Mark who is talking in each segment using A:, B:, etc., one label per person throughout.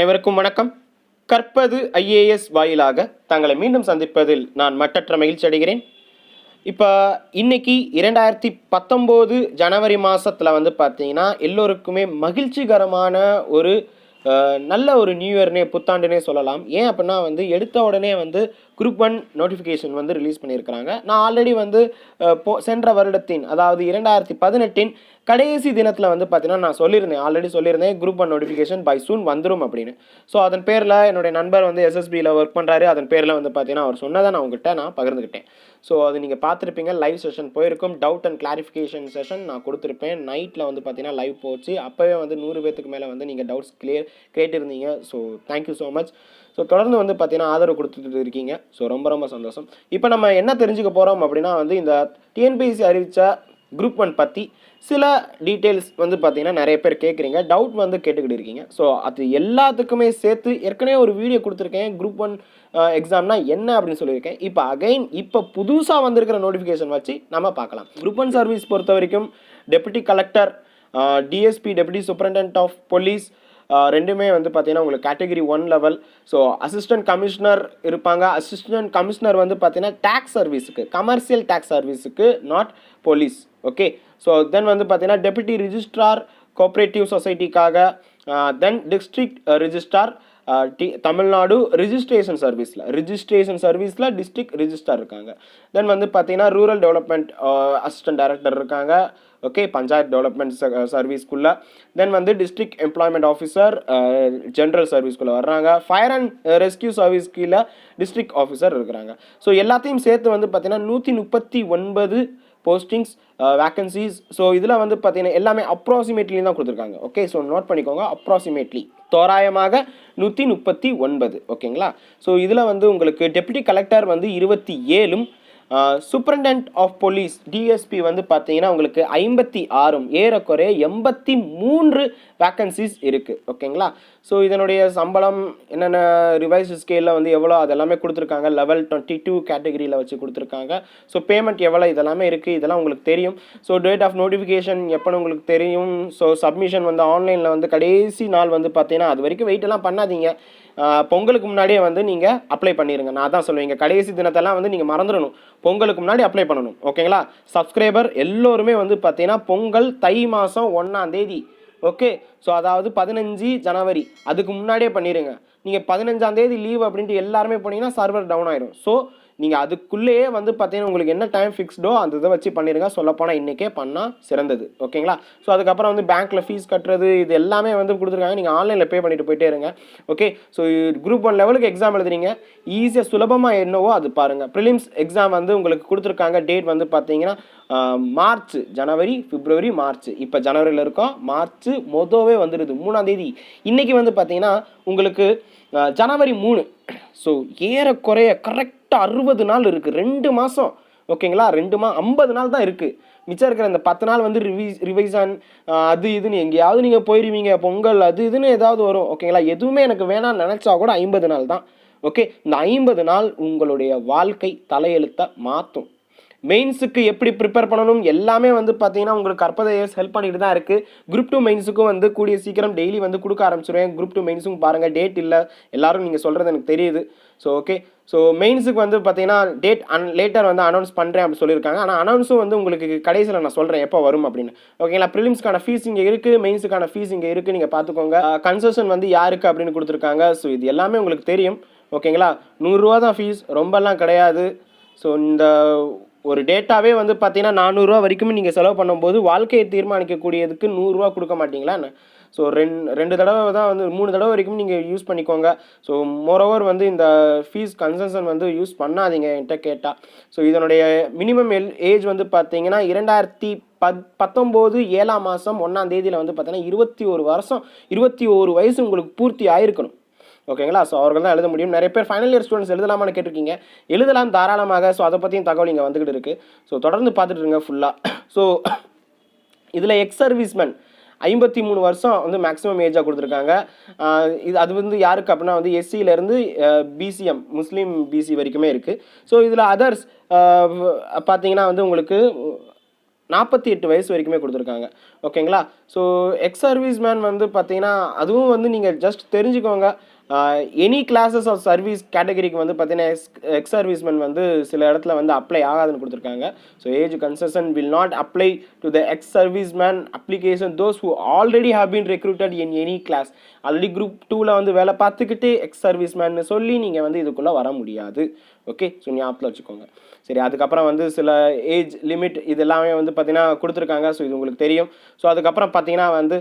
A: அனைவருக்கும் வணக்கம். கற்பது ஐஏஎஸ் வாயிலாக தங்களை மீண்டும் சந்திப்பதில் நான் மட்டற்ற மகிழ்ச்சி அடைகிறேன். இப்போ இன்னைக்கு இரண்டாயிரத்தி பத்தொம்போது ஜனவரி மாதத்தில் வந்து பார்த்தீங்கன்னா எல்லோருக்குமே மகிழ்ச்சிகரமான ஒரு நல்ல ஒரு நியூ இயர்னே புத்தாண்டுனே சொல்லலாம். ஏன் அப்படின்னா வந்து எடுத்த உடனே வந்து குரூப் ஒன் நோட்டிஃபிகேஷன் வந்து ரிலீஸ் பண்ணியிருக்கிறாங்க. நான் ஆல்ரெடி வந்து போ சென்ற வருடத்தின் அதாவது இரண்டாயிரத்தி பதினெட்டின் கடைசி தினத்தில் வந்து பார்த்தீங்கன்னா நான் சொல்லியிருந்தேன். ஆல்ரெடி சொல்லியிருந்தேன் group one notification by June வந்துடும் அப்படின்னு. ஸோ அதன் பேரில் என்னுடைய நண்பர் வந்து எஸ்எஸ்பியில் ஒர்க் பண்ணுறாரு அதன் பேரில் வந்து பார்த்தீங்கன்னா அவர் சொன்னதை நான் உங்ககிட்ட நான் பகிர்ந்துக்கிட்டேன் ஸோ அது நீங்கள் பார்த்துருப்பீங்க. லைவ் செஷன் போயிருக்கும். டவுட் அண்ட் கிளாரிஃபிகேஷன் செஷன் நான் கொடுத்துருப்பேன். நைட்டில் வந்து பார்த்தீங்கன்னா லைவ் போச்சு. அப்போவே வந்து நூறு பேத்துக்கு மேலே வந்து நீங்கள் டவுட்ஸ் கிளியர் கேட்டிருந்தீங்க. So thank you so much so தொடர்ந்து வந்து பார்த்தீங்கன்னா ஆதரவு கொடுத்துட்டு இருக்கீங்க. ஸோ ரொம்ப ரொம்ப சந்தோஷம். இப்போ நம்ம என்ன தெரிஞ்சுக்க போகிறோம் அப்படின்னா வந்து இந்த டிஎன்பிஎஸ்சி அறிவித்த குரூப் ஒன் பற்றி சில டீட்டெயில்ஸ் வந்து பார்த்தீங்கன்னா நிறைய பேர் கேட்குறீங்க டவுட் வந்து கேட்டுக்கிட்டு இருக்கீங்க. ஸோ அது எல்லாத்துக்குமே சேர்த்து ஏற்கனவே ஒரு வீடியோ கொடுத்துருக்கேன். குரூப் ஒன் எக்ஸாம்னா என்ன அப்படின்னு சொல்லியிருக்கேன். இப்போ அகைன் இப்போ புதுசாக வந்திருக்கிற நோட்டிஃபிகேஷன் வச்சு நம்ம பார்க்கலாம். குரூப் ஒன் சர்வீஸ் பொறுத்த வரைக்கும் deputy collector DSP deputy superintendent of police ரெண்டுமே வந்து பார்த்தீங்கன்னா உங்களுக்கு category one level so assistant commissioner இருப்பாங்க. அசிஸ்டன்ட் கமிஷனர் வந்து பார்த்தீங்கன்னா டேக்ஸ் சர்வீஸுக்கு கமர்ஷியல் டேக்ஸ் சர்வீஸுக்கு not police okay so then வந்து பார்த்தீங்கன்னா டெபுட்டி ரிஜிஸ்ட்ரார் கோஆப்ரேட்டிவ் சொசைட்டிக்காக then district registrar D Tamil Nadu registration சர்வீஸில் ரிஜிஸ்ட்ரேஷன் சர்வீஸில் டிஸ்ட்ரிக்ட் ரிஜிஸ்டர் இருக்காங்க. தென் வந்து பார்த்தீங்கன்னா ரூரல் டெவலப்மெண்ட் அசிஸ்டன்ட் டைரக்டர் இருக்காங்க. ஓகே பஞ்சாயத் டெவலப்மெண்ட் சர்வீஸ்க்குள்ளே தென் வந்து டிஸ்ட்ரிக்ட் எம்ப்ளாய்மெண்ட் ஆஃபீஸர் ஜென்ரல் சர்வீஸ்க்குள்ளே வர்றாங்க. ஃபயர் அண்ட் ரெஸ்கியூ சர்வீஸ் கீழே டிஸ்ட்ரிக்ட் ஆஃபீஸர் இருக்கிறாங்க. ஸோ எல்லாத்தையும் சேர்த்து வந்து பார்த்தீங்கன்னா நூற்றி முப்பத்தி ஒன்பது போஸ்டிங்ஸ் வேக்கன்சிஸ் ஸோ இதில் வந்து பார்த்தீங்கன்னா எல்லாமே அப்ராக்சிமேட்லி தான் கொடுத்துருக்காங்க. ஓகே ஸோ நோட் பண்ணிக்கோங்க. அப்ராக்சிமேட்லி தோராயமாக நூற்றி முப்பத்தி ஒன்பது. ஓகேங்களா ஸோ இதில் வந்து உங்களுக்கு டெப்யூட்டி கலெக்டர் வந்து இருபத்தி ஏழும் சூப்பரண்டன்ட் ஆஃப் போலீஸ் டிஎஸ்பி வந்து பார்த்தீங்கன்னா உங்களுக்கு ஐம்பத்தி ஆறும் ஏறக்குறைய எண்பத்தி மூன்று வேக்கன்சிஸ் இருக்குது ஓகேங்களா? ஸோ இதனுடைய சம்பளம் என்னென்ன ரிவைஸ் ஸ்கேலில் வந்து எவ்வளோ அதெல்லாமே கொடுத்துருக்காங்க. லெவல் டுவெண்ட்டி டூ கேட்டகரியில் வச்சு கொடுத்துருக்காங்க. ஸோ பேமெண்ட் எவ்வளோ இதெல்லாமே இருக்குது இதெல்லாம் உங்களுக்கு தெரியும். ஸோ டேட் ஆஃப் நோட்டிஃபிகேஷன் எப்போன்னு உங்களுக்கு தெரியும். ஸோ சப்மிஷன் வந்து ஆன்லைனில் வந்து கடைசி நாள் வந்து பார்த்தீங்கன்னா அது வரைக்கும் வெயிட்டெல்லாம் பண்ணாதீங்க. பொங்கலுக்கு முன்னாடியே வந்து நீங்கள் அப்ளை பண்ணிடுங்க நான் தான் சொல்லுவீங்க கடைசி தினத்தெல்லாம் வந்து நீங்கள் மறந்துடணும். பொங்கலுக்கு முன்னாடி அப்ளை பண்ணணும். ஓகேங்களா? சப்ஸ்கிரைபர் எல்லோருமே வந்து பார்த்தீங்கன்னா பொங்கல் தை மாதம் ஒன்றாம் தேதி. ஓகே? ஸோ அதாவது பதினஞ்சு ஜனவரி. அதுக்கு முன்னாடியே பண்ணிடுங்க நீங்கள் பதினஞ்சாம் தேதி லீவ் அப்படின்ட்டு எல்லாருமே போனீங்கன்னா சர்வர் டவுன் ஆயிரும். ஸோ நீங்கள் அதுக்குள்ளேயே வந்து பார்த்தீங்கன்னா உங்களுக்கு என்ன டைம் ஃபிக்ஸ்டோ அந்த இதை வச்சு பண்ணிடுங்க சொல்லப்போனால் இன்றைக்கே பண்ணால் சிறந்தது. ஓகேங்களா? ஸோ அதுக்கப்புறம் வந்து பேங்க்கில் ஃபீஸ் கட்டுறது இது எல்லாமே வந்து கொடுத்துருக்காங்க. நீங்கள் ஆன்லைனில் பே பண்ணிட்டு போயிட்டே இருங்க. ஓகே ஸோ குரூப் ஒன் லெவலுக்கு எக்ஸாம் எழுதுறீங்க. ஈஸியாக சுலபமாக என்னவோ அது பாருங்கள் ப்ரிலிம்ஸ் எக்ஸாம் வந்து உங்களுக்கு கொடுத்துருக்காங்க. டேட் வந்து பார்த்தீங்கன்னா மார்ச் ஜனவரி பிப்ரவரி மார்ச். இப்போ ஜனவரியில் இருக்கோம். மார்ச் மொதவே வந்துடுது மூணாம் தேதி. வந்து பார்த்தீங்கன்னா உங்களுக்கு ஜனவரி மூணு. ஸோ ஏறக்குறைய கரெக்டாக அறுபது நாள் இருக்குது ரெண்டு மாதம் ஓகேங்களா? ரெண்டு மா ஐம்பது நாள் தான் இருக்குது மிச்சம் இருக்கிற இந்த பத்து நாள் வந்து ரிவிஸ் ரிவைசன் அது இதுன்னு எங்கேயாவது நீங்கள் போயிடுவீங்க பொங்கல் அது இதுன்னு ஏதாவது வரும். ஓகேங்களா? எதுவுமே எனக்கு வேணாம்னு நினச்சா கூட ஐம்பது நாள் தான். ஓகே? இந்த ஐம்பது நாள் உங்களுடைய வாழ்க்கை தலையெழுத்தை மாற்றும் மெயின்ஸுக்கு எப்படி ப்ரிப்பேர் பண்ணணும்? எல்லாமே வந்து பார்த்தீங்கன்னா உங்களுக்கு கற்பதை ஹெல்ப் பண்ணிட்டு தான் இருக்குது குரூப் டூ மெயின்ஸுக்கும் வந்து கூடிய சீக்கிரம் டெய்லி வந்து கொடுக்க ஆரம்பிச்சிருவேன். குரூப் டூ மெயின்ஸும் பாருங்கள் டேட் இல்லை. எல்லோரும் நீங்கள் சொல்கிறது எனக்கு தெரியுது. ஸோ ஓகே ஸோ மெயின்ஸுக்கு வந்து பார்த்தீங்கன்னா டேட் அன் லேட்டர் வந்து அனௌன்ஸ் பண்ணுறேன் அப்படி சொல்லியிருக்காங்க. ஆனால் அனௌன்ஸும் வந்து உங்களுக்கு கடைசியில் நான் சொல்கிறேன் எப்போ வரும் அப்படின்னு. ஓகேங்களா ப்ரிலிம்ஸ்க்கான ஃபீஸ் இங்கே இருக்குது மெயின்ஸுக்கான ஃபீஸ் இங்கே இருக்குது நீங்கள் பார்த்துக்கோங்க கன்செஷன் வந்து யாருக்கு அப்படின்னு கொடுத்துருக்காங்க? ஸோ இது எல்லாமே உங்களுக்கு தெரியும். ஓகேங்களா நூறுரூவா தான் ஃபீஸ் ரொம்பலாம் கிடையாது. ஸோ இந்த ஒரு டேட்டாவே வந்து பார்த்தீங்கன்னா நானூறுரூவா வரைக்கும் நீங்கள் செலவு பண்ணும்போது வாழ்க்கையை தீர்மானிக்கக்கூடியதுக்கு நூறுரூவா கொடுக்க மாட்டீங்களா என்ன? ஸோ ரெண்டு ரெண்டு தடவை தான் வந்து மூணு தடவை வரைக்கும் நீங்கள் யூஸ் பண்ணிக்கோங்க. ஸோ மோரோவர் வந்து இந்த ஃபீஸ் கன்சன்ஷன் வந்து யூஸ் பண்ணாதீங்க என்கிட்ட கேட்டால் ஸோ இதனுடைய மினிமம் எல் ஏஜ் வந்து பார்த்தீங்கன்னா இரண்டாயிரத்தி பத் பத்தொம்போது ஏழாம் மாதம் ஒன்றாம் தேதியில் வந்து பார்த்தீங்கன்னா இருபத்தி ஒரு வருஷம் இருபத்தி ஒரு வயசு உங்களுக்கு பூர்த்தி ஆயிருக்கணும். ஓகேங்களா ஸோ அவர்கள் தான் எழுத முடியும். நிறைய பேர் ஃபைனல் இயர் ஸ்டூடெண்ட்ஸ் எழுதலாமான்னு கேட்டிருக்கீங்க. எழுதலாம் தாராளமாக. ஸோ அதை பற்றியும் தகவல் இங்கே வந்துக்கிட்டு இருக்குது ஸோ தொடர்ந்து பார்த்துட்டு இருங்க ஃபுல்லாக ஸோ இதில் எக்ஸ் சர்வீஸ்மேன் ஐம்பத்தி மூணு வருஷம் வந்து மேக்ஸிமம் ஏஜாக கொடுத்துருக்காங்க. இது அது வந்து யாருக்கு அப்படின்னா வந்து எஸ்சியிலேருந்து பிசிஎம் முஸ்லீம் பிசி வரைக்குமே இருக்குது ஸோ இதில் அதர்ஸ் பார்த்தீங்கன்னா வந்து உங்களுக்கு நாற்பத்தி எட்டு வயசு வரைக்குமே கொடுத்துருக்காங்க. ஓகேங்களா ஸோ எக்ஸ் சர்வீஸ் மேன் வந்து பார்த்தீங்கன்னா அதுவும் வந்து நீங்கள் ஜஸ்ட் தெரிஞ்சுக்கோங்க. எனி கிளாஸஸ் ஆஃப் சர்வீஸ் கேட்டகரிக்கு வந்து பார்த்தீங்கன்னா எக்ஸ் எக்ஸ் சர்வீஸ்மேன் வந்து சில இடத்துல வந்து அப்ளை ஆகாதுன்னு கொடுத்துருக்காங்க. So age concession will not apply to the ex serviceman application those who already have been recruited in any class already group டூவில் வந்து வேலை பார்த்துக்கிட்டு எக்ஸ் சர்வீஸ்மேன்னு சொல்லி நீங்கள் வந்து இதுக்குள்ளே வர முடியாது. ஓகே ஸோ ஞாபகத்தில் வச்சுக்கோங்க. சரி அதுக்கப்புறம் வந்து சில ஏஜ் லிமிட் இதெல்லாமே வந்து பார்த்திங்கன்னா கொடுத்துருக்காங்க. ஸோ இது உங்களுக்கு தெரியும். ஸோ அதுக்கப்புறம் பார்த்தீங்கன்னா வந்து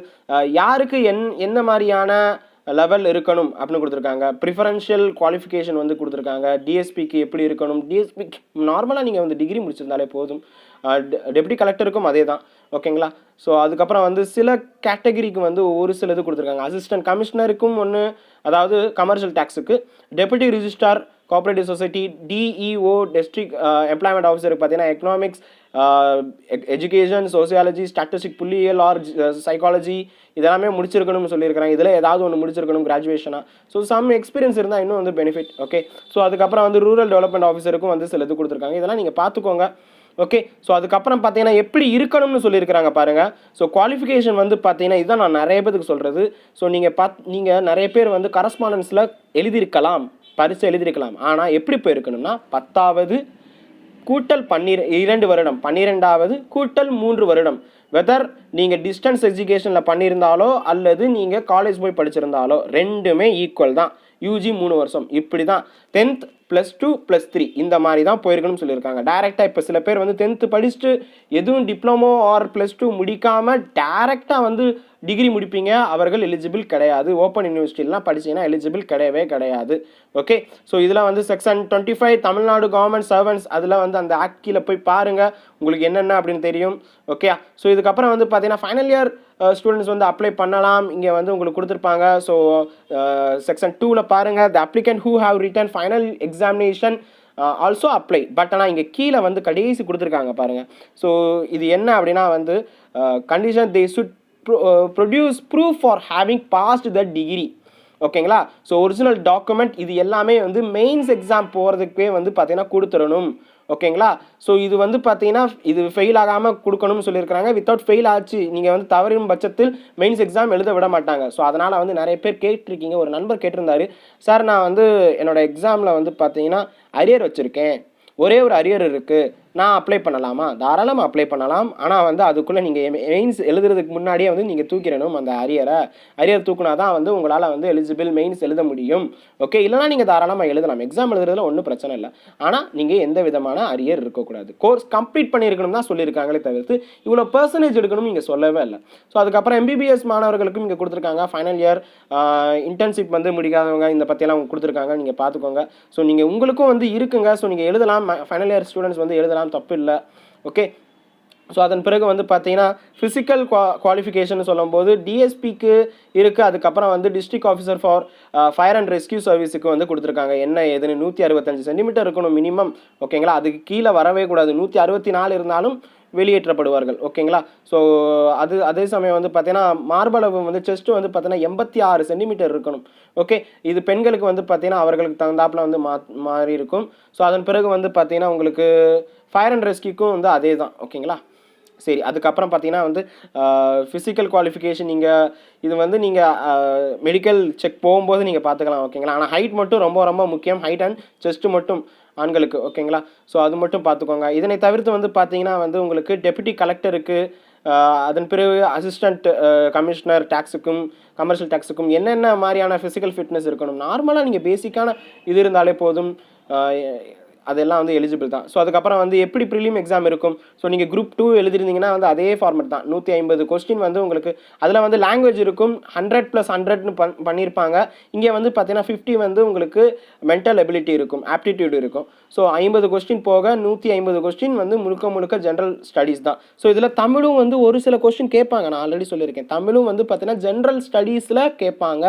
A: யாருக்கு என் என்ன மாதிரியான லெவல் இருக்கணும் அப்படின்னு கொடுத்துருக்காங்க. ப்ரிஃபரன்ஷியல் குவாலிஃபிகேஷன் வந்து கொடுத்துருக்காங்க. டிஎஸ்பிக்கு எப்படி இருக்கணும்? டிஎஸ்பிக்கு நார்மலாக நீங்கள் வந்து டிகிரி முடிச்சிருந்தாலே போதும். டெப்டி கலெக்டருக்கும் அதே தான் ஓகேங்களா ஸோ அதுக்கப்புறம் வந்து சில கேட்டகரிக்கு வந்து ஒரு சில இது கொடுத்துருக்காங்க. அசிஸ்டன்ட் கமிஷனருக்கும் ஒன்று அதாவது commercial டேக்ஸுக்கு deputy registrar cooperative society DEO district employment ஆஃபீஸருக்கு பார்த்தீங்கன்னா எக்கனாமிக்ஸ் எஜுகேஷன் சோசியாலஜி ஸ்டாட்டிஸ்டிக் புள்ளியியல் ஆர் சைக்காலஜி இதெல்லாமே முடிச்சிருக்கணும்னு சொல்லியிருக்கிறேன் இதில் ஏதாவது ஒன்று முடிச்சிருக்கணும் கிராஜுவேஷனாக ஸோ சம் எக்ஸ்பீரியன்ஸ் இருந்தால் இன்னும் வந்து பெனிஃபிட் ஓகே ஸோ அதுக்கப்புறம் வந்து ரூரல் டெவலப்மெண்ட் ஆஃபீஸருக்கும் வந்து சில இது கொடுத்துருக்காங்க. இதெல்லாம் நீங்கள் பார்த்துக்கோங்க ஓகே ஸோ அதுக்கப்புறம் பார்த்தீங்கன்னா எப்படி இருக்கணும்னு சொல்லியிருக்கிறாங்க பாருங்கள் ஸோ குவாலிஃபிகேஷன் வந்து பார்த்தீங்கன்னா இதுதான் நான் நிறைய பேருக்கு சொல்கிறது ஸோ நீங்கள் பாத் நீங்கள் நிறைய பேர் வந்து கரஸ்பாண்டன்ஸில் எழுதியிருக்கலாம். பரிசு எழுதியிருக்கலாம். ஆனால் எப்படி போயிருக்கணும்னா பத்தாவது கூட்டல் பன்னிர இரண்டு வருடம் பன்னிரெண்டாவது கூட்டல் மூன்று வருடம். வெதர் நீங்கள் டிஸ்டன்ஸ் எஜுகேஷனில் பண்ணியிருந்தாலோ அல்லது நீங்கள் காலேஜ் போய் படிச்சிருந்தாலோ ரெண்டுமே ஈக்குவல் தான். யூஜி மூணு வருஷம். இப்படி தான் tenth plus two plus three இந்த மாதிரி தான் போயிருக்கணும்னு சொல்லியிருக்காங்க. டேரெக்டாக இப்போ சில பேர் வந்து டென்த்து படிச்சுட்டு எதுவும் டிப்ளமோ ஆர் ப்ளஸ் டூ முடிக்காமல் டேரெக்டாக வந்து டிகிரி முடிப்பீங்க அவர்கள் எலிஜிபிள் கிடையாது. ஓப்பன் யூனிவர்சிட்டிலாம் படிச்சீங்கன்னா எலிஜிபிள் கிடையவே கிடையாது. ஓகே ஸோ இதில் வந்து section twenty five Tamil Nadu government servants அதில் வந்து அந்த ஆக்ட் கீழே போய் பாருங்கள் உங்களுக்கு என்னென்ன அப்படின்னு தெரியும். ஓகே ஸோ இதுக்கப்புறம் வந்து பார்த்தீங்கன்னா ஃபைனல் இயர் ஸ்டூடெண்ட்ஸ் uh, வந்து அப்ளை பண்ணலாம். இங்கே வந்து உங்களுக்கு கொடுத்துருப்பாங்க. ஸோ செக்ஷன் டூவில் பாருங்கள் the applicant who have written final examination also apply but ஆனால் இங்கே கீழே வந்து கடைசி கொடுத்துருக்காங்க பாருங்கள் ஸோ இது என்ன அப்படின்னா வந்து condition they should produce proof for having passed the degree ஓகேங்களா ஸோ ஒரிஜினல் டாக்குமெண்ட் இது எல்லாமே வந்து மெயின்ஸ் எக்ஸாம் போகிறதுக்கே வந்து பார்த்தீங்கன்னா கொடுத்துடணும். ஓகேங்களா ஸோ இது வந்து பார்த்தீங்கன்னா இது ஃபெயில் ஆகாமல் கொடுக்கணும்னு சொல்லியிருக்கிறாங்க. வித்தவுட் ஃபெயில் ஆச்சு நீங்கள் வந்து தவறும் பட்சத்தில் மெயின்ஸ் எக்ஸாம் எழுத விட மாட்டாங்க. ஸோ அதனால் வந்து நிறைய பேர் கேட்டிருக்கீங்க. ஒரு நண்பர் கேட்டிருந்தாரு. சார் நான் வந்து என்னோடய எக்ஸாமில் வந்து பார்த்தீங்கன்னா அரியர் வச்சுருக்கேன். ஒரே ஒரு அரியர் இருக்குது நான் அப்ளை பண்ணலாமா? தாராளமாக அப்ளை பண்ணலாம். ஆனால் வந்து அதுக்குள்ளே நீங்கள் மெயின்ஸ் எழுதுறதுக்கு முன்னாடியே வந்து நீங்கள் தூக்கிடணும் அந்த அரியரை. அரியர் தூக்குனா தான் வந்து உங்களால் வந்து எலிஜிபிள் மெயின்ஸ் எழுத முடியும். ஓகே இல்லைனா நீங்கள் தாராளமாக எழுதலாம். எக்ஸாம் எழுதுறதுல ஒன்றும் பிரச்சனை இல்லை. ஆனால் நீங்கள் எந்த விதமான அரியர் இருக்கக்கூடாது. கோர்ஸ் கம்ப்ளீட் பண்ணியிருக்கணும் தான் சொல்லியிருக்காங்களே தவிர்த்து இவ்வளோ பர்சன்டேஜ் எடுக்கணும் நீங்கள் சொல்லவே இல்லை. ஸோ அதுக்கப்புறம் எம்பிபிஎஸ் மாணவர்களுக்கும் இங்கே கொடுத்துருக்காங்க. ஃபைனல் இயர் இன்டர்ன்ஷிப் வந்து முடிக்காதவங்க இந்த பற்றியெல்லாம் கொடுத்துருக்காங்க நீங்கள் பார்த்துக்கோங்க ஸோ நீங்கள் உங்களுக்கும் வந்து இருக்குங்க. ஸோ நீங்கள் எழுதலாம். ஃபைனல் இயர் ஸ்டூடெண்ட்ஸ் வந்து எழுதலாம். தப்பு இல்லை ஓகே ஸோ அதன் பிறகு வந்து பார்த்தீங்கன்னா ஃபிசிக்கல் குவா குவாலிஃபிகேஷன் சொல்லும்போது டிஎஸ்பிக்கு இருக்குது அதுக்கப்புறம் வந்து district officer for fire and rescue சர்வீஸுக்கு வந்து கொடுத்துருக்காங்க. என்ன ஏதுன்னு நூற்றி அறுபத்தஞ்சு சென்டிமீட்டர் இருக்கணும் மினிமம் ஓகேங்களா அதுக்கு கீழே வரவே கூடாது. நூற்றி அறுபத்தி நாலு இருந்தாலும் வெளியேற்றப்படுவார்கள். ஓகேங்களா? ஸோ அது அதே சமயம் வந்து பார்த்தீங்கன்னா மார்பளவு வந்து செஸ்ட்டு வந்து பார்த்தீங்கன்னா எண்பத்தி ஆறு சென்டிமீட்டர் இருக்கணும். ஓகே? இது பெண்களுக்கு வந்து பார்த்தீங்கன்னா அவர்களுக்கு தகுந்தாப்பில் வந்து மா மாறி இருக்கும். ஸோ அதன் பிறகு வந்து பார்த்தீங்கன்னா உங்களுக்கு ஃபயர் அண்ட் ரெஸ்கியூக்கும் வந்து அதே தான். ஓகேங்களா? சரி அதுக்கப்புறம் பார்த்தீங்கன்னா வந்து ஃபிசிக்கல் குவாலிஃபிகேஷன் நீங்கள் இது வந்து நீங்கள் மெடிக்கல் செக் போகும்போது நீங்கள் பார்த்துக்கலாம் ஓகேங்களா? ஆனால் ஹைட் மட்டும் ரொம்ப ரொம்ப முக்கியம். ஹைட் அண்ட் செஸ்ட்டு மட்டும். ஆண்களுக்கு ஓகேங்களா? ஸோ அது மட்டும் பார்த்துக்கோங்க. இதனை தவிர்த்து வந்து பார்த்தீங்கன்னா வந்து உங்களுக்கு டெப்யூட்டி கலெக்டருக்கு அதன் பிறகு அசிஸ்டண்ட் கமிஷனர் டேக்ஸுக்கும் கமர்ஷியல் டேக்ஸுக்கும் என்னென்ன மாதிரியான ஃபிசிக்கல் ஃபிட்னஸ் இருக்கணும்? நார்மலாக நீங்கள் பேசிக்கான இது இருந்தாலே போதும். அதெல்லாம் வந்து எலிஜிபிள் தான். ஸோ அதுக்கப்புறம் வந்து எப்படி ப்ரிலிம் எக்ஸாம் இருக்கும்? ஸோ நீங்கள் குரூப் டூ எழுதிருந்தீங்கன்னா வந்து அதே ஃபார்மட் தான். நூற்றி ஐம்பது கொஸ்டின் வந்து உங்களுக்கு அதில் வந்து லாங்குவேஜ் இருக்கும். ஹண்ட்ரட் ப்ளஸ் ஹண்ட்ரட்னு பண் பண்ணியிருப்பாங்க. இங்கே வந்து பார்த்தீங்கன்னா ஃபிஃப்டி வந்து உங்களுக்கு மென்டல் எபிலிட்டி இருக்கும் ஆப்டிடியூட் இருக்கும். ஸோ ஐம்பது கொஸ்டின் போக நூற்றி ஐம்பது கொஸ்டின் வந்து முழுக்க முழுக்க ஜென்ரல் ஸ்டடீஸ் தான். ஸோ இதில் தமிழும் வந்து ஒரு சில கொஸ்டின் கேட்பாங்க. நான் ஆல்ரெடி சொல்லியிருக்கேன். தமிழும் வந்து பார்த்தீங்கன்னா ஜென்ரல் ஸ்டடீஸில் கேட்பாங்க.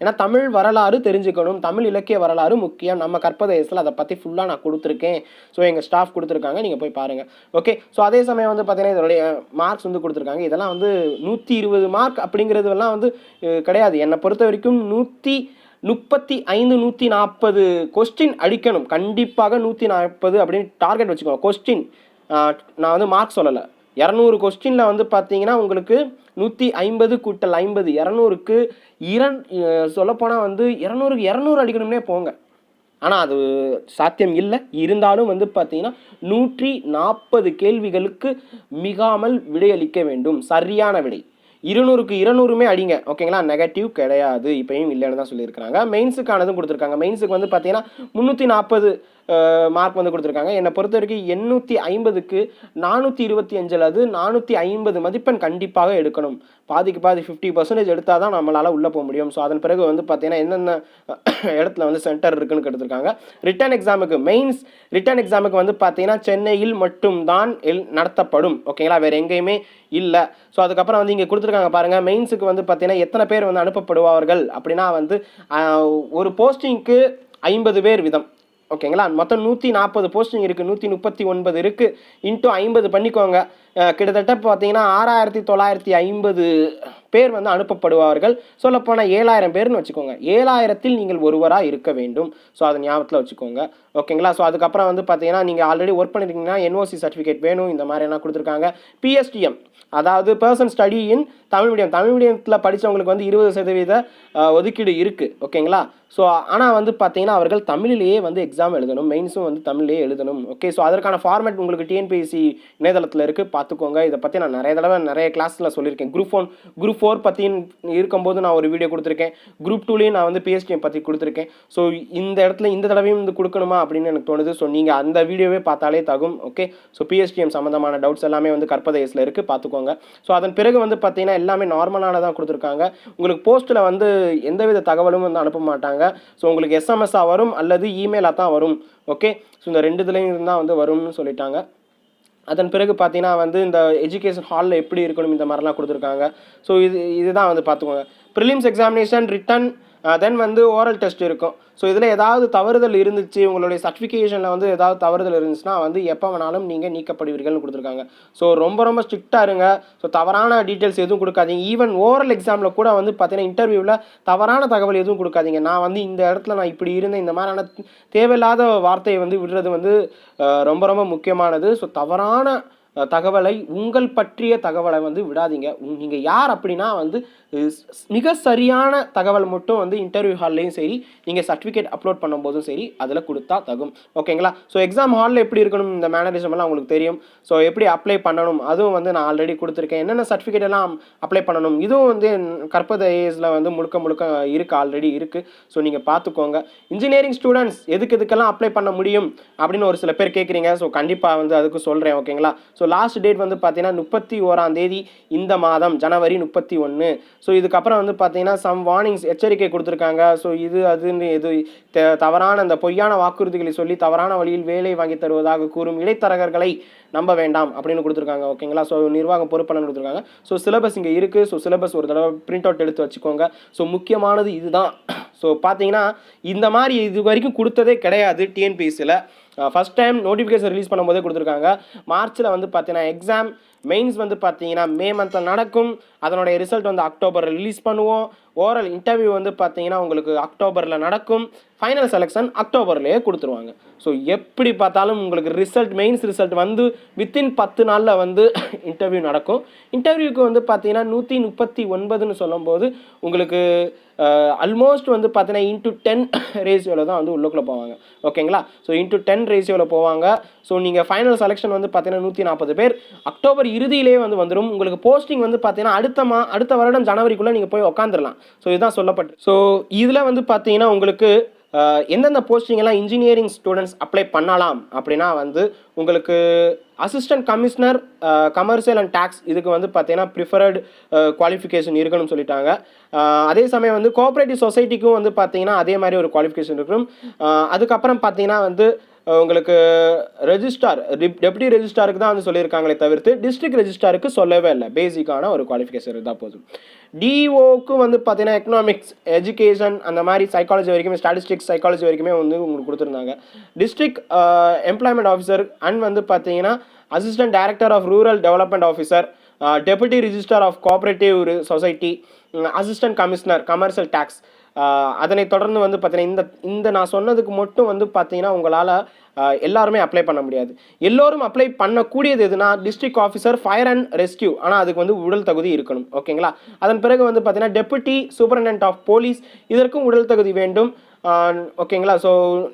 A: ஏன்னா தமிழ் வரலாறு தெரிஞ்சுக்கணும். தமிழ் இலக்கிய வரலாறு முக்கியம். நம்ம கற்பதேசில் அதை பற்றி ஃபுல்லாக நான் கொடுத்துருக்கேன். ஸோ எங்கள் ஸ்டாஃப் கொடுத்துருக்காங்க. நீங்கள் போய் பாருங்கள் ஓகே ஸோ அதே சமயம் வந்து பார்த்தீங்கன்னா இதோடைய மார்க்ஸ் வந்து கொடுத்துருக்காங்க. இதெல்லாம் வந்து நூற்றி இருபது மார்க் அப்படிங்கிறதுலாம் வந்து கிடையாது. என்னை பொறுத்த வரைக்கும் நூற்றி முப்பத்தி ஐந்து நூற்றி நாற்பது கொஸ்டின் அடிக்கணும். கண்டிப்பாக நூற்றி நாற்பது அப்படின்னு டார்கெட் வச்சுக்கோங்க. கொஸ்டின் நான் வந்து மார்க் சொல்லலை. இரநூறு கொஸ்டினில் வந்து பார்த்தீங்கன்னா உங்களுக்கு நூற்றி ஐம்பது கூட்டல் ஐம்பது. இரநூறுக்கு இரண் சொல்லப்போனால் வந்து இரநூறுக்கு இரநூறு அடிக்கணும்னே போங்க. ஆனால் அது சாத்தியம் இல்லை. இருந்தாலும் வந்து பார்த்தீங்கன்னா நூற்றி நாற்பது கேள்விகளுக்கு மிகாமல் விடையளிக்க வேண்டும். சரியான விடை. இருநூறுக்கு இருநூறுமே அடிங்க. ஓகேங்களா? நெகட்டிவ் கிடையாது. இப்பயும் இல்லைன்னு தான் சொல்லியிருக்காங்க மெயின்ஸுக்கானதும் கொடுத்துருக்காங்க. மெயின்ஸுக்கு வந்து பார்த்தீங்கன்னா முந்நூற்றி நாற்பது மார்க் வந்து கொடுத்துருக்காங்க. என்னை பொறுத்த வரைக்கும் எண்ணூற்றி ஐம்பதுக்கு நானூற்றி இருபத்தி அஞ்சில் அது நானூற்றி ஐம்பது மதிப்பெண் கண்டிப்பாக எடுக்கணும். பாதிக்கு பாதி ஃபிஃப்டி பர்சன்டேஜ் எடுத்தால் தான் நம்மளால் உள்ளே போக முடியும். ஸோ அதன் பிறகு வந்து பார்த்தீங்கன்னா என்னென்ன இடத்துல வந்து சென்டர் இருக்குன்னு கொடுத்துருக்காங்க ரிட்டர்ன் எக்ஸாமுக்கு மெயின்ஸ் ரிட்டர்ன் எக்ஸாமுக்கு வந்து பார்த்தீங்கன்னா சென்னையில் மட்டும்தான் எல் நடத்தப்படும். ஓகேங்களா வேறு எங்கேயுமே இல்லை. ஸோ அதுக்கப்புறம் வந்து இங்கே கொடுத்துருக்காங்க பாருங்கள் மெயின்ஸுக்கு வந்து பார்த்தீங்கன்னா எத்தனை பேர் வந்து அனுப்பப்படுவார்கள் அப்படின்னா வந்து ஒரு போஸ்டிங்க்கு ஐம்பது பேர் விதம். ஓகேங்களா? மொத்தம் நூற்றி நாற்பது போஸ்டிங் இருக்குது நூற்றி முப்பத்தி ஒன்பது இருக்குது இன்ட்டு ஐம்பது பண்ணிக்கோங்க. கிட்டத்தட்ட பார்த்தீங்கன்னா ஆறாயிரத்தி தொள்ளாயிரத்தி ஐம்பது பேர் வந்து அனுப்பப்படுவார்கள். சொல்லப்போனால் ஏழாயிரம் பேர்னு வச்சுக்கோங்க. ஏழாயிரத்தில் நீங்கள் ஒருவராக இருக்க வேண்டும். ஸோ அதை ஞாபகத்தில் வச்சுக்கோங்க. ஓகேங்களா? ஸோ அதுக்கப்புறம் வந்து பார்த்தீங்கன்னா நீங்கள் ஆல்ரெடி ஒர்க் பண்ணியிருக்கீங்கன்னா என்ஓசி சர்டிஃபிகேட் வேணும் இந்த மாதிரி என்ன கொடுத்துருக்காங்க பிஎஸ்டிஎம் அதாவது person study in Tamil medium Tamil மீடியத்தில் படித்தவங்களுக்கு வந்து இருபது சதவீத ஒதுக்கீடு இருக்குது ஓகேங்களா? ஸோ ஆனால் வந்து பார்த்தீங்கன்னா அவர்கள் தமிழிலேயே வந்து எக்ஸாம் எழுதணும். மெயின்ஸும் வந்து தமிழ்லேயே எழுதணும். ஓகே ஸோ அதற்கான ஃபார்மேட் உங்களுக்கு டிஎன்பிஎஸ்சி இணையதளத்தில் இருக்குது பார்த்துக்கோங்க இதை பற்றி நான் நிறைய தடவை நிறைய கிளாஸில் சொல்லியிருக்கேன். குரூப் ஒன் குரூப் ஃபோர் பற்றி இருக்கும்போது நான் ஒரு வீடியோ கொடுத்துருக்கேன். குரூப் டூலேயும் நான் வந்து பிஎஸ்டிஎம் பற்றி கொடுத்துருக்கேன். ஸோ இந்த இடத்துல இந்த தடவையும் வந்து கொடுக்கணுமா அப்படின்னு எனக்கு தோணுது. ஸோ நீங்கள் அந்த வீடியோவே பார்த்தாலே தகும். ஓகே ஸோ பிஎஸ்டிஎம் சம்மந்தமான டவுட்ஸ் எல்லாமே வந்து கற்பதேசில் இருக்குது பார்த்துக்கோங்க ஸோ அதன் பிறகு வந்து பார்த்தீங்கன்னா எல்லாமே நார்மலானதாக கொடுத்துருக்காங்க. உங்களுக்கு போஸ்ட்டில் வந்து எந்தவித தகவலும் வந்து அனுப்ப மாட்டாங்க. ஸோ உங்களுக்கு எஸ்எம்எஸ்ஸாக வரும் அல்லது இமெயிலாக தான் வரும். ஓகே ஸோ இந்த ரெண்டு இதுலேயும் இருந்தால் வந்து வரும்னு சொல்லிட்டாங்க. அதன் பிறகு பார்த்தீங்கன்னா வந்து இந்த எஜுகேஷன் ஹாலில் எப்படி இருக்கணும் இந்த மாதிரிலாம் கொடுத்துருக்காங்க. ஸோ இது இதுதான் வந்து பார்த்துக்கோங்க. ப்ரிலிம்ஸ் எக்ஸாமினேஷன் ரிட்டன் தென் வந்து ஓரல் டெஸ்ட் இருக்கும். ஸோ இதில் ஏதாவது தவறுதல் இருந்துச்சு உங்களுடைய சர்டிஃபிகேஷனில் வந்து ஏதாவது தவறுதல் இருந்துச்சுன்னா வந்து எப்போ வேணாலும் நீங்கள் நீக்கப்படுவீர்கள்னு கொடுத்துருக்காங்க. ஸோ ரொம்ப ரொம்ப ஸ்ட்ரிக்டாக இருங்க. ஸோ தவறான டீட்டெயில்ஸ் எதுவும் கொடுக்காதீங்க. ஈவன் ஓரல் எக்ஸாமில் கூட வந்து பார்த்தீங்கன்னா இன்டர்வியூவில் தவறான தகவல் எதுவும் கொடுக்காதீங்க. நான் வந்து இந்த இடத்துல நான் இப்படி இருந்தேன் இந்த மாதிரியான தேவையில்லாத வார்த்தையை வந்து விடுறது வந்து ரொம்ப ரொம்ப முக்கியமானது. ஸோ தவறான தகவலை உங்கள் பற்றிய தகவலை வந்து விடாதீங்க. நீங்கள் யார் அப்படின்னா வந்து மிக சரியான தகவல் மட்டும் வந்து இன்டர்வியூ ஹால்லையும் சரி நீங்கள் சர்டிஃபிகேட் அப்லோட் பண்ணும்போதும் சரி அதில் கொடுத்தா தகும். ஓகேங்களா ஸோ எக்ஸாம் ஹாலில் எப்படி இருக்கணும்? இந்த மேனரிசமெல்லாம் உங்களுக்கு தெரியும். ஸோ எப்படி அப்ளை பண்ணணும்? அதுவும் வந்து நான் ஆல்ரெடி கொடுத்துருக்கேன். என்னென்ன சர்டிஃபிகேட் எல்லாம் அப்ளை பண்ணணும்? இதுவும் வந்து கற்பத ஏஜில் வந்து முழுக்க முழுக்க இருக்குது ஆல்ரெடி இருக்குது ஸோ நீங்கள் பார்த்துக்கோங்க. இன்ஜினியரிங் ஸ்டூடெண்ட்ஸ் எதுக்கு எதுக்கெல்லாம் அப்ளை பண்ண முடியும்? அப்படின்னு ஒரு சில பேர் கேட்குறீங்க ஸோ கண்டிப்பாக வந்து அதுக்கு சொல்கிறேன் ஓகேங்களா ஸோ ஸோ லாஸ்ட் டேட் வந்து பார்த்தீங்கன்னா முப்பத்தி ஓராம் தேதி இந்த மாதம் ஜனவரி முப்பத்தி ஒன்று ஸோ இதுக்கப்புறம் வந்து பார்த்தீங்கன்னா சம் வார்னிங்ஸ் எச்சரிக்கை கொடுத்துருக்காங்க. ஸோ இது அதுன்னு எது த- தவறான அந்த பொய்யான வாக்குறுதிகளை சொல்லி தவறான வழியில் வேலை வாங்கி தருவதாக கூறும் இடைத்தரகர்களை நம்ப வேண்டாம் அப்படின்னு கொடுத்துருக்காங்க. ஓகேங்களா ஸோ நிர்வாகம் பொறுப்பாளர் கொடுத்துருக்காங்க. ஸோ சிலபஸ் இங்கே இருக்குது ஸோ சிலபஸ் ஒரு தடவை பிரிண்ட் அவுட் எடுத்து வச்சுக்கோங்க. ஸோ முக்கியமானது இதுதான். ஸோ பார்த்தீங்கன்னா இந்த மாதிரி இது வரைக்கும் கொடுத்ததே கிடையாது டிஎன்பிஎஸ்சியில் ஃபஸ்ட் டைம் நோட்டிஃபிகேஷன் ரிலீஸ் பண்ணும்போதே கொடுத்துருக்காங்க. மார்ச்சில் வந்து பார்த்தீங்கன்னா எக்ஸாம் மெயின்ஸ் வந்து பார்த்தீங்கன்னா மே மந்தில் நடக்கும். அதனுடைய ரிசல்ட் வந்து அக்டோபரில் ரிலீஸ் பண்ணுவோம். ஓரல் இன்டர்வியூ வந்து பார்த்தீங்கன்னா உங்களுக்கு அக்டோபரில் நடக்கும். ஃபைனல் செலெக்ஷன் அக்டோபர்லேயே கொடுத்துருவாங்க. ஸோ எப்படி பார்த்தாலும் உங்களுக்கு ரிசல்ட் மெயின்ஸ் ரிசல்ட் வந்து வித்தின் பத்து நாளில் வந்து இன்டர்வியூ நடக்கும். இன்டர்வியூக்கு வந்து பார்த்தீங்கன்னா நூற்றி முப்பத்தி ஒன்பதுன்னு சொல்லும்போது உங்களுக்கு ஆல்மோஸ்ட் வந்து பார்த்தீங்கன்னா இன்ட்டு டென் ரேஷியோவில் தான் வந்து உள்ளுக்குள்ளே போவாங்க. ஓகேங்களா? ஸோ இன்ட்டு டென் ரேஷியோவில் போவாங்க. ஸோ நீங்கள் ஃபைனல் செலெக்ஷன் வந்து பார்த்தீங்கன்னா நூற்றி நாற்பது பேர். அக்டோபர் இறுதியிலே வந்து வந்துடும் உங்களுக்கு போஸ்டிங் வந்து பார்த்தீங்கன்னா அடுத்த மா அடுத்த வருடம் ஜனவரிக்குள்ளே நீங்கள் போய் உட்காந்துடலாம் ஸோ இதுதான் சொல்லப்பட்டு ஸோ இதில் வந்து பார்த்தீங்கன்னா உங்களுக்கு எந்தெந்த போஸ்டிங்கெல்லாம் இன்ஜினியரிங் ஸ்டூடெண்ட்ஸ் அப்ளை பண்ணலாம் அப்படின்னா வந்து உங்களுக்கு assistant commissioner commercial and tax இதுக்கு வந்து பார்த்தீங்கன்னா ப்ரிஃபரட் குவாலிஃபிகேஷன் இருக்கணும்னு சொல்லிட்டாங்க. அதே சமயம் வந்து கோஆப்ரேட்டிவ் சொசைட்டிக்கும் வந்து பார்த்தீங்கன்னா அதே மாதிரி ஒரு குவாலிஃபிகேஷன் இருக்கும். அதுக்கப்புறம் பார்த்தீங்கன்னா வந்து உங்களுக்கு ரெஜிஸ்டார் டெப்டி ரெஜிஸ்டாருக்கு தான் வந்து சொல்லியிருக்காங்களே தவிர்த்து டிஸ்ட்ரிக்ட் ரெஜிஸ்டாருக்கு சொல்லவே இல்லை. பேசிக்கான ஒரு குவாலிஃபிகேஷன் இருந்தால் போதும். டிஓக்கு வந்து பார்த்தீங்கன்னா எக்கனாமிக்ஸ் எஜுகேஷன் அந்த மாதிரி சைக்காலஜி வரைக்குமே ஸ்டாட்டிஸ்டிக்ஸ் சைக்காலஜி வரைக்குமே வந்து உங்களுக்கு கொடுத்துருந்தாங்க. டிஸ்ட்ரிக்ட் எம்ப்ளாய்மெண்ட் ஆஃபீஸர் அண்ட் வந்து பார்த்தீங்கன்னா assistant director of rural development officer deputy registrar of cooperative society assistant commissioner commercial tax அதனை தொடர்ந்து வந்து பார்த்தீங்கன்னா இந்த இந்த நான் சொன்னதுக்கு மட்டும் வந்து பார்த்தீங்கன்னா உங்களால் எல்லாருமே அப்ளை பண்ண முடியாது. எல்லோரும் அப்ளை பண்ணக்கூடியது எதுனா district officer fire and rescue ஆனால் அதுக்கு வந்து உடல் தகுதி இருக்கணும். ஓகேங்களா? அதன் பிறகு வந்து பார்த்தீங்கன்னா டெபுட்டி சூப்பரண்டென்ட் ஆஃப் போலீஸ் இதற்கும் உடல் தகுதி வேண்டும். ஓகேங்களா? ஸோ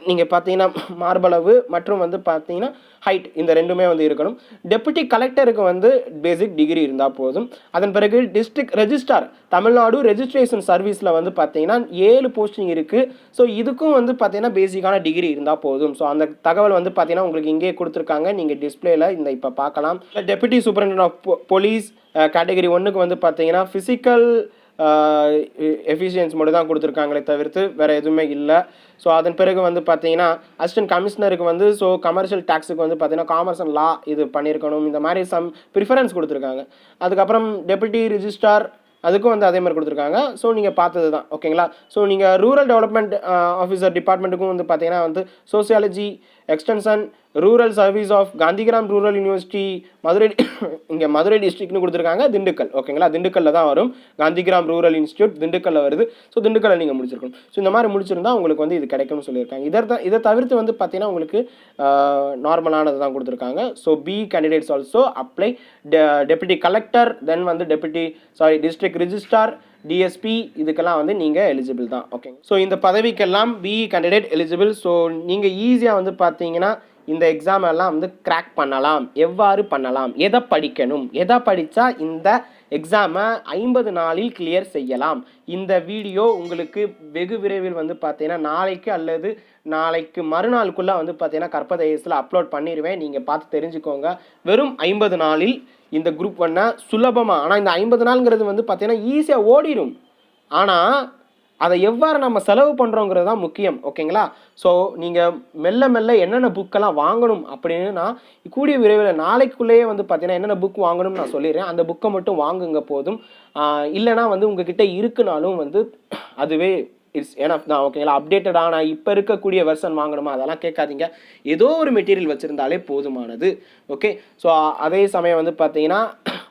A: நீங்கள் பார்த்தீங்கன்னா மார்பளவு மற்றும் வந்து பார்த்தீங்கன்னா ஹைட் இந்த ரெண்டுமே வந்து இருக்கணும். டெப்புட்டி கலெக்டருக்கு வந்து பேசிக் டிகிரி இருந்தால் போதும். அதன் பிறகு டிஸ்ட்ரிக்ட் ரெஜிஸ்டார் தமிழ்நாடு ரெஜிஸ்ட்ரேஷன் சர்வீஸில் வந்து பார்த்தீங்கன்னா ஏழு போஸ்டிங் இருக்குது ஸோ இதுக்கும் வந்து பார்த்தீங்கன்னா பேசிக்கான டிகிரி இருந்தால் போதும். ஸோ அந்த தகவல் வந்து பார்த்தீங்கன்னா உங்களுக்கு இங்கே கொடுத்துருக்காங்க. நீங்கள் டிஸ்பிளேல இந்த இப்போ பார்க்கலாம். Deputy superintendent of police category ஒன்றுக்கு வந்து பார்த்தீங்கன்னா ஃபிசிக்கல் எஃபிஷியன்ஸ் மட்டும் தான் கொடுத்துருக்காங்களே தவிர்த்து வேறு எதுவுமே இல்லை. ஸோ அதன் பிறகு வந்து பார்த்தீங்கன்னா அசிஸ்டன்ட் கமிஷனருக்கு வந்து ஸோ கமர்ஷியல் டேக்ஸுக்கு வந்து பார்த்தீங்கன்னா காமர்ஸ் அண்ட் லா இது பண்ணியிருக்கணும். இந்த மாதிரி சம் ப்ரிஃபரன்ஸ் கொடுத்துருக்காங்க. அதுக்கப்புறம் டெபுட்டி ரிஜிஸ்ட்ரார் அதுக்கும் வந்து அதே மாதிரி கொடுத்துருக்காங்க. ஸோ நீங்கள் பார்த்தது தான் ஓகேங்களா ஸோ நீங்கள் ரூரல் டெவலப்மெண்ட் ஆஃபீஸர் டிபார்ட்மெண்ட்டுக்கும் வந்து பார்த்தீங்கன்னா வந்து sociology extension rural service of Gandhigram rural university Madurai இங்கே மதுரை டிஸ்ட்ரிக்ட்னு கொடுத்துருக்காங்க திண்டுக்கல். ஓகேங்களா திண்டுக்கல்ல தான் வரும். காந்திகிராம் ரூரல் இன்ஸ்டியூட் திண்டுக்கல்ல வருது. ஸோ திண்டுக்கல்ல நீங்கள் முடிச்சிருக்கணும். ஸோ இந்த மாதிரி முடிச்சிருந்தா உங்களுக்கு வந்து இது கிடைக்கும்னு சொல்லியிருக்காங்க. இதை இதை தவிர்த்து வந்து பார்த்தீங்கன்னா உங்களுக்கு நார்மலானது தான் கொடுத்துருக்காங்க. So B candidates also apply deputy collector then வந்து deputy sorry district registrar DSP இதுக்கெல்லாம் வந்து நீங்கள் எலிஜிபிள் தான். ஓகே ஸோ இந்த பதவிக்கெல்லாம் பிஇ கேண்டிடேட் எலிஜிபிள் ஸோ நீங்கள் ஈஸியாக வந்து பார்த்தீங்கன்னா இந்த எக்ஸாம் எல்லாம் வந்து கிராக் பண்ணலாம். எவ்வாறு பண்ணலாம்? எதை படிக்கணும்? எதை படித்தா இந்த எக்ஸாமை ஐம்பது நாளில் கிளியர் செய்யலாம்? இந்த வீடியோ உங்களுக்கு வெகு விரைவில் வந்து பார்த்தீங்கன்னா நாளைக்கு அல்லது நாளைக்கு மறுநாளுக்குள்ளே வந்து பார்த்தீங்கன்னா கற்பதயசில் அப்லோட் பண்ணிடுவேன் நீங்கள் பார்த்து தெரிஞ்சுக்கோங்க. வெறும் ஐம்பது நாளில் இந்த குரூப் ஒன்னா சுலபமாக ஆனால் இந்த ஐம்பது நாளுங்கிறது வந்து பார்த்தீங்கன்னா ஈஸியாக ஓடிடும் ஆனால் அதை எவ்வாறு நம்ம செலவு பண்ணுறோங்கிறது தான் முக்கியம். ஓகேங்களா? ஸோ நீங்கள் மெல்ல மெல்ல என்னென்ன புக்கெல்லாம் வாங்கணும் அப்படின்னு நான் கூடிய விரைவில் நாளைக்குள்ளேயே வந்து பார்த்தீங்கன்னா என்னென்ன புக் வாங்கணும்னு நான் சொல்லிடுறேன். அந்த புக்கை மட்டும் வாங்குங்க போதும். இல்லைனா இல்லைன்னா வந்து உங்ககிட்ட இருக்குனாலும் வந்து அதுவே இட்ஸ் எனஃப் தான் ஓகேங்களா அப்டேட்டடான இப்போ இருக்கக்கூடிய வெர்ஷன் வாங்கணுமா? அதெல்லாம் கேட்காதீங்க. ஏதோ ஒரு மெட்டீரியல் வச்சுருந்தாலே போதுமானது. ஓகே ஸோ அதே சமயம் வந்து பார்த்தீங்கன்னா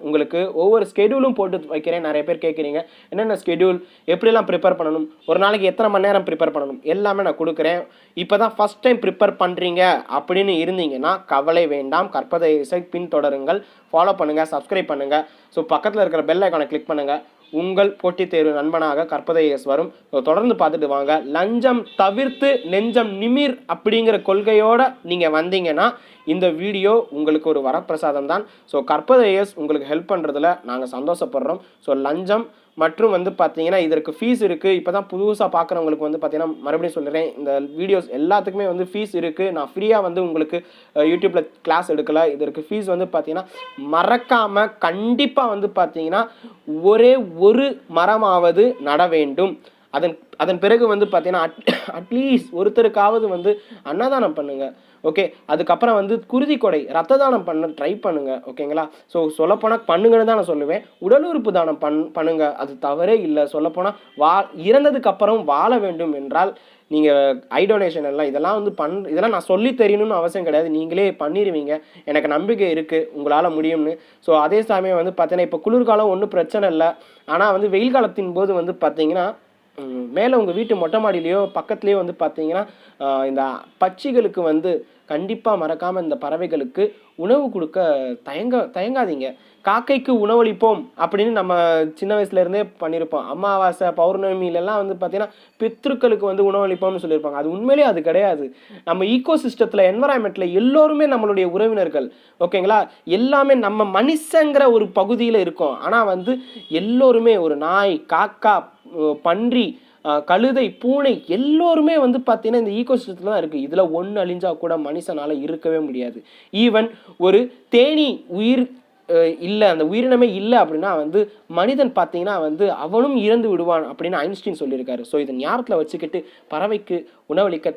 A: உங்களுக்கு ஒவ்வொரு ஸ்கெடியூலும் போட்டு வைக்கிறேன். நிறைய பேர் கேட்குறீங்க. என்னென்ன ஸ்கெடியூல் எப்படிலாம் ப்ரிப்பேர் பண்ணணும்? ஒரு நாளைக்கு எத்தனை மணி நேரம் ப்ரிப்பேர் பண்ணணும்? எல்லாமே நான் கொடுக்குறேன். இப்போ தான் ஃபஸ்ட் டைம் ப்ரிப்பேர் பண்ணுறீங்க அப்படின்னு இருந்தீங்கன்னா கவலை வேண்டாம். கற்பதை இசை பின்தொடருங்கள். ஃபாலோ பண்ணுங்கள் சப்ஸ்கிரைப் பண்ணுங்கள் ஸோ பக்கத்தில் இருக்கிற பெல் ஐக்கானை கிளிக் பண்ணுங்கள் உங்கள் போட்டித் தேர்வு நண்பனாக கற்பதையஸ் வரும் ஸோ தொடர்ந்து பார்த்துட்டு வாங்க. லஞ்சம் தவிர்த்து நெஞ்சம் நிமிர் அப்படிங்கிற கொள்கையோட நீங்கள் வந்தீங்கன்னா இந்த வீடியோ உங்களுக்கு ஒரு வரப்பிரசாதம் தான். ஸோ கற்பதையஸ் உங்களுக்கு ஹெல்ப் பண்ணுறதுல நாங்கள் சந்தோஷப்படுறோம். ஸோ லஞ்சம் மற்றும் வந்து பார்த்தீங்கன்னா இதற்கு ஃபீஸ் இருக்குது இப்போ தான் புதுசாக பார்க்குறவங்களுக்கு வந்து பார்த்தீங்கன்னா மறுபடியும் சொல்கிறேன் இந்த வீடியோஸ் எல்லாத்துக்குமே வந்து ஃபீஸ் இருக்குது நான் ஃப்ரீயாக வந்து உங்களுக்கு யூடியூப்பில் கிளாஸ் எடுக்கலை. இதற்கு ஃபீஸ் வந்து பார்த்தீங்கன்னா மறக்காமல் கண்டிப்பாக வந்து பார்த்தீங்கன்னா ஒரே ஒரு மரமாவது நட வேண்டும். அதன் அதன் பிறகு வந்து பார்த்தீங்கன்னா அட் அட்லீஸ்ட் ஒருத்தருக்காவது வந்து அன்னதானம் பண்ணுங்கள் ஓகே அதுக்கப்புறம் வந்து குருதி கொடை ரத்த தானம் பண்ண ட்ரை பண்ணுங்கள் ஓகேங்களா ஸோ சொல்லப்போனால் பண்ணுங்கன்னு தான் நான் சொல்லுவேன். உடல் உறுப்பு தானம் பண் பண்ணுங்கள் அது தவறே இல்லை. சொல்லப்போனால் வா இறந்ததுக்கப்புறம் வாழ வேண்டும் என்றால் நீங்கள் ஐ டொனேஷன் எல்லாம் இதெல்லாம் வந்து பண் இதெல்லாம் நான் சொல்லி தெரியணும்னு அவசியம் கிடையாது. நீங்களே பண்ணிடுவீங்க எனக்கு நம்பிக்கை இருக்குது உங்களால் முடியும்னு. ஸோ அதே சமயம் வந்து பார்த்தீங்கன்னா இப்போ குளிர்காலம் ஒன்றும் பிரச்சனை இல்லை. ஆனால் வந்து வெயில் காலத்தின் போது வந்து பார்த்தீங்கன்னா மேலே உங்கள் வீட்டு மொட்டை மாடியிலையோ பக்கத்துலேயோ வந்து பார்த்தீங்கன்னா இந்த பட்சிகளுக்கு வந்து கண்டிப்பாக மறக்காமல் இந்த பறவைகளுக்கு உணவு கொடுக்க தயங்க தயங்காதீங்க. காக்கைக்கு உணவளிப்போம் அப்படின்னு நம்ம சின்ன வயசுலேருந்தே பண்ணியிருப்போம் அமாவாசை பௌர்ணமியிலலாம் வந்து பார்த்திங்கன்னா பித்ருக்களுக்கு வந்து உணவளிப்போம்னு சொல்லியிருப்பாங்க. அது உண்மையிலேயே அது கிடையாது. நம்ம ஈகோ சிஸ்டத்தில் என்வரான்மெண்ட்டில் எல்லோருமே நம்மளுடைய உறவினர்கள். ஓகேங்களா? எல்லாமே நம்ம மனுஷங்கிற ஒரு பகுதியில் இருக்கோம். ஆனால் வந்து எல்லோருமே ஒரு நாய் காக்கா பன்றி கழுதை பூனை எல்லோருமே வந்து பார்த்தீங்கன்னா இந்த ஈகோசிஸ்டத்தில் தான் இருக்குது இதில் ஒன்று அழிஞ்சா கூட மனுஷனால் இருக்கவே முடியாது. ஈவன் ஒரு தேனி உயிர் இல்லை அந்த உயிரினமே இல்லை அப்படின்னா வந்து மனிதன் பார்த்தீங்கன்னா வந்து அவனும் இறந்து விடுவான் அப்படின்னு ஐன்ஸ்டீன் சொல்லியிருக்காரு. ஸோ இதை ஞாபகத்தில் வச்சுக்கிட்டு பறவைக்கு உணவளிக்க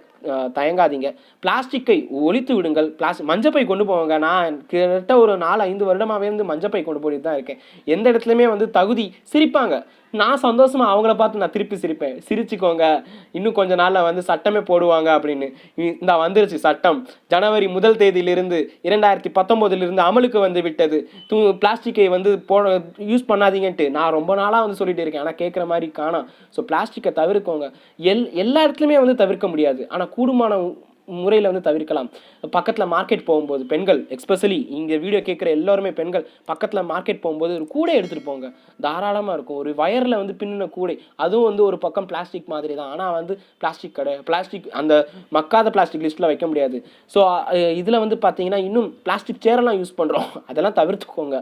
A: தயங்காதீங்க. பிளாஸ்டிக்கை ஒழித்து விடுங்கள். பிளாஸ்டிக் மஞ்சப்பை கொண்டு போவாங்க நான் கிட்டத்தட்ட ஒரு நாலு ஐந்து வருடமாகவே வந்து மஞ்சப்பை கொண்டு போயிட்டு தான் இருக்கேன். எந்த இடத்துலையுமே வந்து தகுதி சிரிப்பாங்க. நான் சந்தோஷமா அவங்கள பார்த்து நான் திருப்பி சிரிப்பேன். சிரிச்சுக்கோங்க. இன்னும் கொஞ்ச நாளில் வந்து சட்டமே போடுவாங்க அப்படின்னு. இந்த வந்துருச்சு சட்டம். ஜனவரி முதல் தேதியிலிருந்து இரண்டாயிரத்தி பத்தொம்போதுலேருந்து அமலுக்கு வந்து விட்டது. தூ பிளாஸ்டிக்கை வந்து போ யூஸ் பண்ணாதீங்கன்ட்டு நான் ரொம்ப நாளாக வந்து சொல்லிட்டு இருக்கேன். ஆனால் கேட்குற மாதிரி காணோம். ஸோ பிளாஸ்டிக்கை தவிர்க்கோங்க. எல் எல்லா இடத்துலையுமே வந்து தவிர்க்க முடியாது. ஆனால் கூடுமான முறையில் வந்து தவிர்க்கலாம். பக்கத்தில் மார்க்கெட் போகும்போது பெண்கள் எக்ஸ்பெஷலி இங்கே வீடியோ கேட்குற எல்லாருமே பெண்கள் பக்கத்தில் மார்க்கெட் போகும்போது ஒரு கூடை எடுத்துகிட்டு போங்க. தாராளமாக இருக்கும். ஒரு வயரில் வந்து பின்னின கூடை. அதுவும் வந்து ஒரு பக்கம் பிளாஸ்டிக் மாதிரி தான். ஆனால் வந்து பிளாஸ்டிக் கடை பிளாஸ்டிக் அந்த மக்காத பிளாஸ்டிக் லிஸ்ட்டில் வைக்க முடியாது. ஸோ இதில் வந்து பார்த்தீங்கன்னா இன்னும் பிளாஸ்டிக் சேரெல்லாம் யூஸ் பண்ணுறோம் அதெல்லாம் தவிர்த்துக்கோங்க.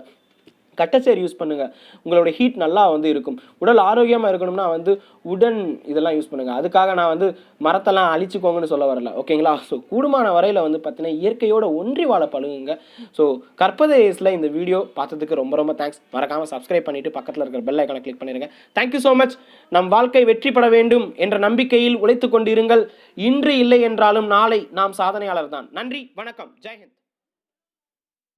A: கட்டச்சேர் யூஸ் பண்ணுங்கள் உங்களோட ஹீட் நல்லா வந்து இருக்கும். உடல் ஆரோக்கியமாக இருக்கணும்னா வந்து உடன் இதெல்லாம் யூஸ் பண்ணுங்கள் அதுக்காக நான் வந்து மரத்தெல்லாம் அழிச்சுக்கோங்கன்னு சொல்ல வரல. ஓகேங்களா? ஸோ கூடுமான வரையில் வந்து பார்த்தீங்கன்னா இயற்கையோட ஒன்றி வாழ பழகுங்க. ஸோ கற்பதேஸில் இந்த வீடியோ பார்த்ததுக்கு ரொம்ப ரொம்ப தேங்க்ஸ் மறக்காமல் சப்ஸ்கிரைப் பண்ணிவிட்டு பக்கத்தில் இருக்கிற பெல் ஐக்கானை கிளிக் பண்ணிடுங்க தேங்க்யூ ஸோ மச் நம் வாழ்க்கை வெற்றி பெற வேண்டும் என்ற நம்பிக்கையில் உழைத்து கொண்டிருங்கள். இன்று இல்லை என்றாலும் நாளை நாம் சாதனையாளர் தான். நன்றி வணக்கம். ஜெய்ஹிந்த்